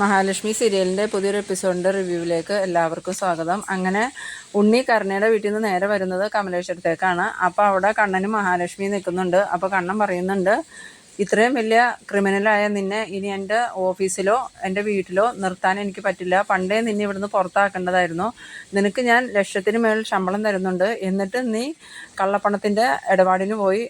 മഹാലക്ഷ്മി സീരിയലിന്റെ പുതിയൊരു എപ്പിസോഡിന്റെ റിവ്യൂവിലേക്ക് എല്ലാവർക്കും സ്വാഗതം. അങ്ങനെ ഉണ്ണി കരുണയുടെ വീട്ടിൽ നിന്ന് നേരെ വരുന്നത് കമലേശ്വരത്തേക്കാണ്. അപ്പോൾ അവിടെ കണ്ണനും മഹാലക്ഷ്മി നിൽക്കുന്നുണ്ട്. അപ്പോൾ കണ്ണൻ പറയുന്നുണ്ട് ഇത്രയും വലിയ ക്രിമിനലായ നിന്നെ ഇനി എന്റെ ഓഫീസിലോ എന്റെ വീട്ടിലോ നിർത്താൻ എനിക്ക് പറ്റില്ല. പണ്ടേ നിന്നെ ഇവിടുന്ന് പുറത്താക്കേണ്ടതായിരുന്നു. നിനക്ക് ഞാൻ ലക്ഷത്തിന് മേൽ ശമ്പളം തരുന്നുണ്ട്. എന്നിട്ട് നീ കള്ളപ്പണത്തിന്റെ ഇടപാടിന് പോയി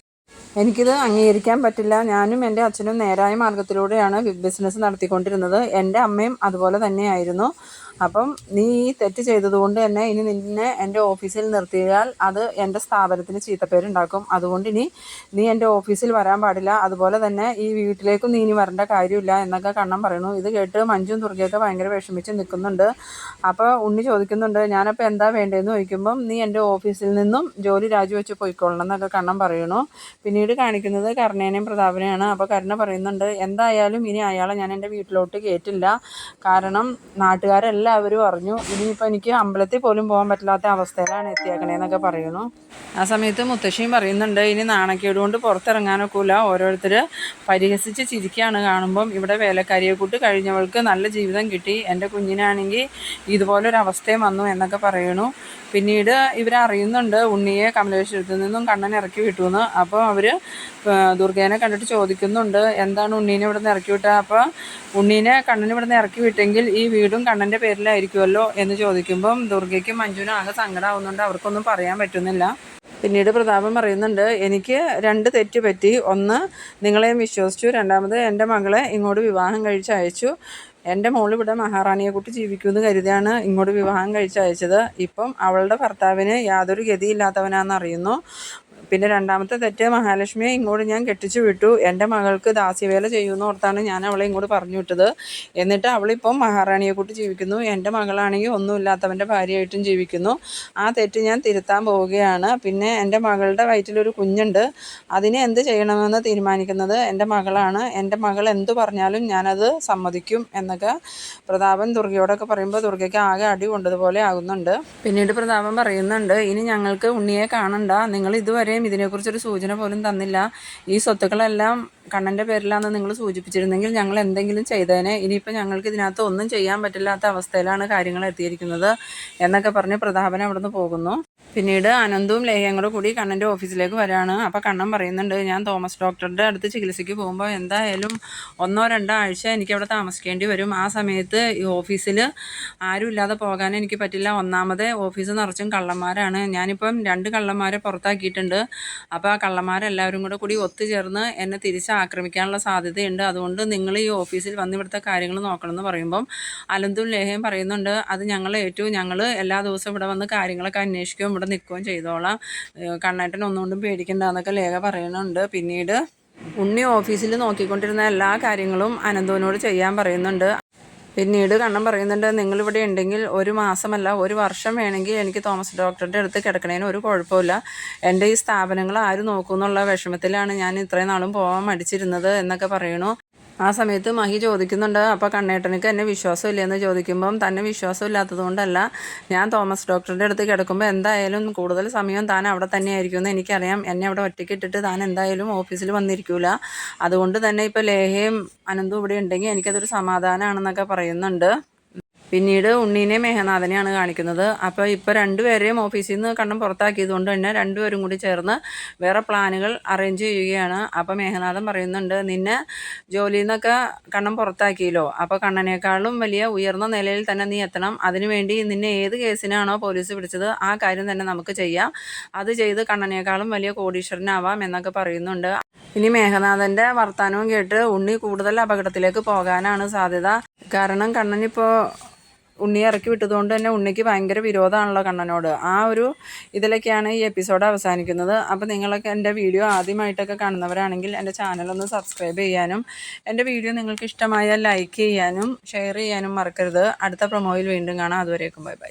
എനിക്കിത് അംഗീകരിക്കാൻ പറ്റില്ല. ഞാനും എന്റെ അച്ഛനും നേരായ മാർഗത്തിലൂടെയാണ് ബിസിനസ് നടത്തിക്കൊണ്ടിരുന്നത്. എന്റെ അമ്മയും അതുപോലെ തന്നെയായിരുന്നു. അപ്പം നീ ഈ തെറ്റ് ചെയ്തതുകൊണ്ട് തന്നെ ഇനി നിന്നെ എന്റെ ഓഫീസിൽ നിർത്തിയാൽ അത് എന്റെ സ്ഥാപനത്തിന് ചീത്തപ്പേരുണ്ടാക്കും. അതുകൊണ്ട് ഇനി നീ എന്റെ ഓഫീസിൽ വരാൻ പാടില്ല. അതുപോലെ തന്നെ ഈ വീട്ടിലേക്കും നീ ഇനി വരേണ്ട കാര്യമില്ല എന്നൊക്കെ കണ്ണം പറയുന്നു. ഇത് കേട്ട് മഞ്ജും ദുർഗയൊക്കെ ഭയങ്കര വിഷമിച്ച് നിൽക്കുന്നുണ്ട്. അപ്പോൾ ഉണ്ണി ചോദിക്കുന്നുണ്ട് ഞാനപ്പോൾ എന്താ വേണ്ടതെന്ന് ചോദിക്കുമ്പം നീ എന്റെ ഓഫീസിൽ നിന്നും ജോലി രാജിവെച്ച് പോയിക്കൊള്ളണം എന്നൊക്കെ കണ്ണം പറയുന്നു. പിന്നീട് കാണിക്കുന്നത് കരുണേനെയും പ്രതാപനെയാണ്. അപ്പോൾ കരുണ പറയുന്നുണ്ട് എന്തായാലും ഇനി അയാളെ ഞാൻ എന്റെ വീട്ടിലോട്ട് കയറ്റില്ല കാരണം നാട്ടുകാരെല്ലാം എല്ലാവരും അറിഞ്ഞു. ഇനിയിപ്പോൾ എനിക്ക് അമ്പലത്തിൽ പോലും പോകാൻ പറ്റാത്ത അവസ്ഥയിലാണ് എത്തിയേക്കണേന്നൊക്കെ പറയുന്നു. ആ സമയത്ത് മുത്തശ്ശിയും പറയുന്നുണ്ട് ഇനി നാണക്കേട് കൊണ്ട് പുറത്തിറങ്ങാനൊക്കില്ല ഓരോരുത്തർ പരിഹസിച്ച് ചിരിക്കുകയാണ് കാണുമ്പം ഇവിടെ വേലക്കാരിയെ കൂട്ട് കഴിഞ്ഞവൾക്ക് നല്ല ജീവിതം കിട്ടി. എന്റെ കുഞ്ഞിനാണെങ്കിൽ ഇതുപോലൊരു ഇതുപോലൊരവസ്ഥയും വന്നു എന്നൊക്കെ പറയുന്നു. പിന്നീട് ഇവരറിയുന്നുണ്ട് ഉണ്ണിയെ കമലേശ്വരത്തിൽ നിന്നും കണ്ണൻ ഇറക്കി വിട്ടു എന്ന് അപ്പോൾ അവർ ദുർഗേനെ കണ്ടിട്ട് ചോദിക്കുന്നുണ്ട് എന്താണ് ഉണ്ണീനെ ഇവിടെ നിന്ന് ഇറക്കി വിട്ടത് അപ്പോൾ ഉണ്ണീനെ കണ്ണൻ ഇവിടെ നിന്ന് ഇറക്കി വിട്ടെങ്കിൽ ഈ വീടും കണ്ണന്റെ പേരിലായിരിക്കുമല്ലോ എന്ന് ചോദിക്കുമ്പം ദുർഗയ്ക്കും മഞ്ജുവിനും ആകെ സങ്കടമാവുന്നുണ്ട് അവർക്കൊന്നും പറയാൻ പറ്റുന്നില്ല. പിന്നീട് പ്രതാപം പറയുന്നുണ്ട് എനിക്ക് രണ്ട് തെറ്റ് പറ്റി. ഒന്ന് നിങ്ങളെയും വിശ്വസിച്ചു. രണ്ടാമത് എന്റെ മകളെ ഇങ്ങോട്ട് വിവാഹം കഴിച്ച് അയച്ചു. എന്റെ മോൾ ഇവിടെ മഹാറാണിയെ കുട്ടി ജീവിക്കുമെന്ന് കരുതിയാണ് ഇങ്ങോട്ട് വിവാഹം കഴിച്ചയച്ചത് ഇപ്പം അവളുടെ ഭർത്താവിന് യാതൊരു ഗതിയില്ലാത്തവനാണെന്ന് അറിയുന്നു. പിന്നെ രണ്ടാമത്തെ തെറ്റ് മഹാലക്ഷ്മിയെ ഇങ്ങോട്ട് ഞാൻ കെട്ടിച്ചു വിട്ടു. എന്റെ മകൾക്ക് ദാസ്യവേല ചെയ്യുമെന്ന് ഓർത്താണ് ഞാൻ അവളെ ഇങ്ങോട്ട് പറഞ്ഞു വിട്ടത്. എന്നിട്ട് അവളിപ്പം മഹാറാണിയെ കൂട്ടി ജീവിക്കുന്നു. എന്റെ മകളാണെങ്കിൽ ഒന്നുമില്ലാത്തവന്റെ ഭാര്യയായിട്ടും ജീവിക്കുന്നു. ആ തെറ്റ് ഞാൻ തിരുത്താൻ പോവുകയാണ്. പിന്നെ എന്റെ മകളുടെ വയറ്റിലൊരു കുഞ്ഞുണ്ട്. അതിനെ എന്ത് ചെയ്യണമെന്ന് തീരുമാനിക്കുന്നത്? എന്റെ മകളാണ്. എന്റെ മകൾ എന്തു പറഞ്ഞാലും ഞാനത് സമ്മതിക്കും എന്നൊക്കെ പ്രതാപൻ ദുർഗയോടൊക്കെ പറയുമ്പോൾ ദുർഗയ്ക്ക് ആകെ അടി കൊണ്ടതുപോലെ ആകുന്നുണ്ട്. പിന്നീട് പ്രതാപൻ പറയുന്നുണ്ട് ഇനി ഞങ്ങൾക്ക് ഉണ്ണിയെ കാണണ്ട. നിങ്ങൾ ഇതുവരെ ഇതിനെക്കുറിച്ചൊരു സൂചന പോലും തന്നില്ല. ഈ സ്വത്തുക്കളെല്ലാം കണ്ണന്റെ പേരിലാണെന്ന് നിങ്ങൾ സൂചിപ്പിച്ചിരുന്നെങ്കിൽ ഞങ്ങൾ എന്തെങ്കിലും ചെയ്തേനെ. ഇനിയിപ്പോൾ ഞങ്ങൾക്ക് ഇതിനകത്ത് ഒന്നും ചെയ്യാൻ പറ്റില്ലാത്ത അവസ്ഥയിലാണ് കാര്യങ്ങൾ എത്തിയിരിക്കുന്നത് എന്നൊക്കെ പറഞ്ഞ് പ്രതാപൻ അവിടുന്ന് പോകുന്നു. പിന്നീട് അനന്തവും ലേഹയും കൂടെ കൂടി കണ്ണന്റെ ഓഫീസിലേക്ക് വരാണ്. അപ്പോൾ കണ്ണൻ പറയുന്നുണ്ട് ഞാൻ തോമസ് ഡോക്ടറുടെ അടുത്ത് ചികിത്സയ്ക്ക് പോകുമ്പോൾ എന്തായാലും ഒന്നോ രണ്ടോ ആഴ്ച എനിക്ക് അവിടെ താമസിക്കേണ്ടി വരും. ആ സമയത്ത് ഈ ഓഫീസിൽ ആരും ഇല്ലാതെ പോകാൻ എനിക്ക് പറ്റില്ല. ഒന്നാമത് ഓഫീസ് നിറച്ചും കള്ളന്മാരാണ്. ഞാനിപ്പം രണ്ട് കള്ളന്മാരെ പുറത്താക്കിയിട്ടുണ്ട്. അപ്പോൾ ആ കള്ളന്മാരെല്ലാവരും കൂടെ കൂടി ഒത്തുചേർന്ന് എന്നെ തിരിച്ച് ആക്രമിക്കാനുള്ള സാധ്യതയുണ്ട്. അതുകൊണ്ട് നിങ്ങൾ ഈ ഓഫീസിൽ വന്ന് ഇവിടുത്തെ കാര്യങ്ങൾ നോക്കണമെന്ന് പറയുമ്പം അലന്തും ലേഹയും പറയുന്നുണ്ട് അത് ഞങ്ങൾ ഏറ്റവും ഞങ്ങൾ എല്ലാ ദിവസവും ഇവിടെ വന്ന് കാര്യങ്ങളൊക്കെ അന്വേഷിക്കുകയും ഇവിടെ നിൽക്കുകയും ചെയ്തോളാം. കണ്ണേട്ടൻ ഒന്നുകൊണ്ടും പേടിക്കണ്ട എന്നൊക്കെ ലേഖ പറയുന്നുണ്ട്. പിന്നീട് ഉണ്ണി ഓഫീസിൽ നോക്കിക്കൊണ്ടിരുന്ന എല്ലാ കാര്യങ്ങളും അനന്തോനോട് ചെയ്യാൻ പറയുന്നുണ്ട്. പിന്നീട് കണ്ണൻ പറയുന്നുണ്ട് നിങ്ങളിവിടെ ഉണ്ടെങ്കിൽ ഒരു മാസമല്ല ഒരു വർഷം വേണമെങ്കിൽ എനിക്ക് തോമസ് ഡോക്ടറുടെ അടുത്ത് കിടക്കണേന് ഒരു കുഴപ്പമില്ല. എന്റെ ഈ സ്ഥാപനങ്ങൾ ആര് നോക്കുമെന്നുള്ള വിഷമത്തിലാണ് ഞാൻ ഇത്രയും നാളും പോകാൻ മടിച്ചിരുന്നത് എന്നൊക്കെ പറയണു ആ സമയത്ത് മഹി ചോദിക്കുന്നുണ്ട് അപ്പോൾ കണ്ണേട്ടനക്ക് എന്നെ വിശ്വാസമില്ലെന്ന് ചോദിക്കുമ്പം തന്നെ വിശ്വാസമില്ലാത്തത് കൊണ്ടല്ല ഞാൻ തോമസ് ഡോക്ടറുടെ അടുത്ത് കിടക്കുമ്പോൾ എന്തായാലും കൂടുതൽ സമയം താൻ അവിടെ തന്നെ ആയിരിക്കുമെന്ന് എനിക്കറിയാം. എന്നെ അവിടെ ഒറ്റയ്ക്ക് ഇട്ടിട്ട് താൻ എന്തായാലും ഓഫീസിൽ വന്നിരിക്കൂല. അതുകൊണ്ട് തന്നെ ഇപ്പോൾ ലേഹയും അനന്തും ഇവിടെ ഉണ്ടെങ്കിൽ എനിക്കതൊരു സമാധാനമാണെന്നൊക്കെ പറയുന്നുണ്ട്. പിന്നീട് ഉണ്ണീനെ മേഘനാഥനെയാണ് കാണിക്കുന്നത്. അപ്പോൾ ഇപ്പോൾ രണ്ടുപേരെയും ഓഫീസിൽ നിന്ന് കണ്ണം പുറത്താക്കിയത് കൊണ്ട് തന്നെ രണ്ടുപേരും കൂടി ചേർന്ന് വേറെ പ്ലാനുകൾ അറേഞ്ച് ചെയ്യുകയാണ്. അപ്പോൾ മേഘനാഥൻ പറയുന്നുണ്ട് നിന്നെ ജോലിയിൽ നിന്നൊക്കെ കണ്ണം പുറത്താക്കിയല്ലോ. അപ്പോൾ കണ്ണനേക്കാളും വലിയ ഉയർന്ന നിലയിൽ തന്നെ നീ എത്തണം. അതിനുവേണ്ടി നിന്നെ ഏത് കേസിനാണോ പോലീസ് പിടിച്ചത് ആ കാര്യം തന്നെ നമുക്ക് ചെയ്യാം. അത് ചെയ്ത് കണ്ണനേക്കാളും വലിയ കോടീശ്വരനാവാം എന്നൊക്കെ പറയുന്നുണ്ട്. ഇനി മേഘനാഥന്റെ വർത്തമാനവും കേട്ട് ഉണ്ണി കൂടുതൽ അപകടത്തിലേക്ക് പോകാനാണ് സാധ്യത. കാരണം കണ്ണനിപ്പോൾ ഉണ്ണിയെ ഇറക്കി വിട്ടതുകൊണ്ട് തന്നെ ഉണ്ണിക്ക് ഭയങ്കര വിരോധമാണല്ലോ കണ്ണനോട്. ആ ഒരു ഇതിലൊക്കെയാണ് ഈ എപ്പിസോഡ് അവസാനിക്കുന്നത്. അപ്പോൾ നിങ്ങളൊക്കെ എന്റെ വീഡിയോ ആദ്യമായിട്ടൊക്കെ കാണുന്നവരാണെങ്കിൽ എന്റെ ചാനലൊന്ന് സബ്സ്ക്രൈബ് ചെയ്യാനും എന്റെ വീഡിയോ നിങ്ങൾക്ക് ഇഷ്ടമായാൽ ലൈക്ക് ചെയ്യാനും ഷെയർ ചെയ്യാനും മറക്കരുത്. അടുത്ത പ്രൊമോയിൽ വീണ്ടും കാണാം. അതുവരേക്കും ബൈ ബൈ